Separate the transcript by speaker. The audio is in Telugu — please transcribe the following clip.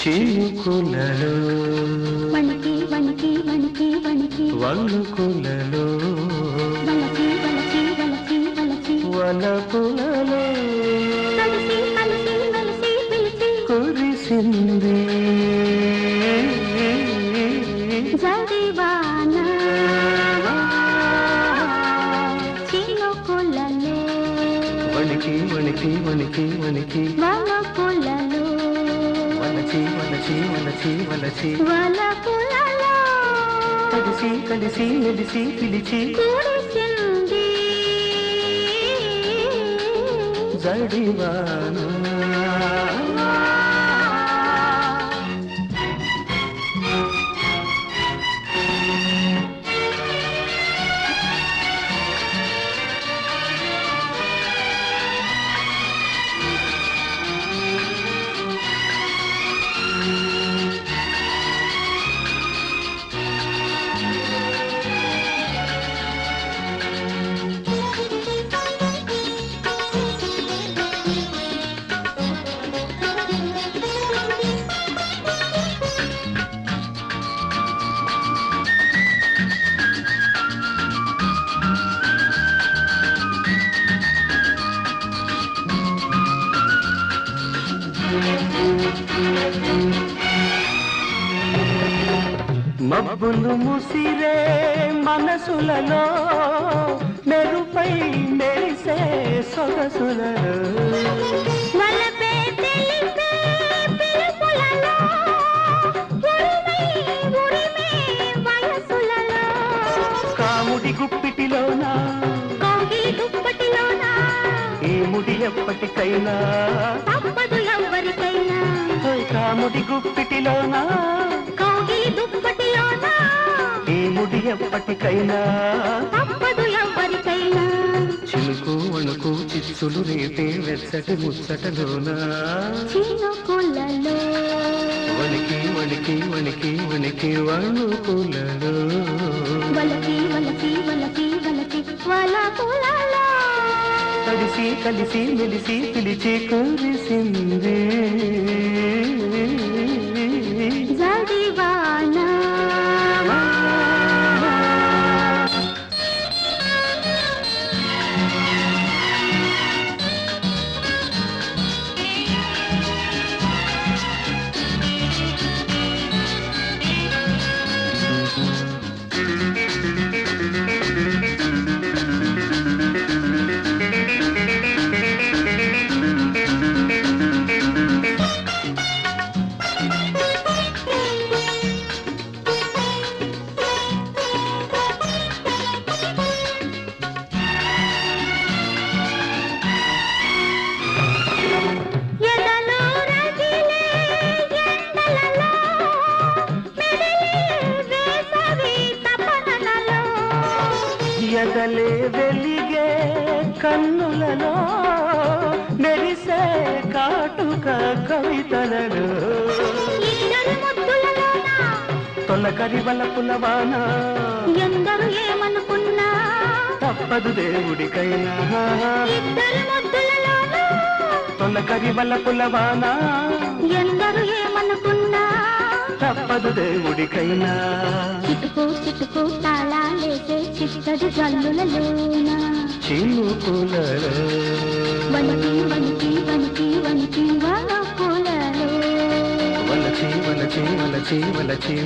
Speaker 1: చినుకులలో
Speaker 2: వణికి వణికి వణికి వణికి.
Speaker 1: వణుకులలో
Speaker 2: వలసి వలసి వలసి వలసి
Speaker 1: వలపులలో
Speaker 2: కలిసి కలిసి వెలిసి పిలిచి.
Speaker 1: కురిసింది.
Speaker 2: చినుకులలో.
Speaker 1: వణికి వణికి వణికి వణికి. వలచి వలచి వలచి
Speaker 2: వలపులలో
Speaker 1: కలిసి కలిసి మెలిసి పిలిచి. జడివాన మబ్బులు ముసిరే మనసులలో మెరుపై మెరిసే సొగసులలో. కాముడి గుప్పిటిలోన?
Speaker 2: కౌగిలి దుప్పటిలోన?
Speaker 1: ఈ ముడి ఎప్పటికైనా? కాముడి గుప్పిటిలోన?
Speaker 2: కౌగిలి దుప్పటిలోన?
Speaker 1: ఈ ముడి ఎప్పటికైనా?
Speaker 2: తప్పదు ఎవ్వరికైనా
Speaker 1: చిలుకు వణుకు చిచ్చులు రేపే వెచ్చటి ముచ్చటలోనా?
Speaker 2: చినుకులలో
Speaker 1: వణికి వణికి వణికి వణికి వణుకులలో
Speaker 2: వలకి వలకి వలకి వలకి వలపులలో
Speaker 1: కలిసి కలిసి మెలిసి పిలిచి కురిసింది.
Speaker 2: ఎదలే
Speaker 1: వెలిగే కన్నులలో మెరిసే కాటుక కవితలలో తొలకరి వలపులవాన
Speaker 2: ఎందరు ఏమనుకున్నా?
Speaker 1: తప్పదు దేవుడికైనా. తొలకరి వలపులవాన
Speaker 2: ఎందరు ఏమనుకున్నా?
Speaker 1: తప్పదు దేవుడికైనా.
Speaker 2: చిటుకు చిటుకు తాళాలేసే చిట్టడు జల్లులలోనా
Speaker 1: చినుకులలో.
Speaker 2: వణికి వణికి వణికి వణికి వనపులలో.
Speaker 1: వలచి వలచి వలచి వలచి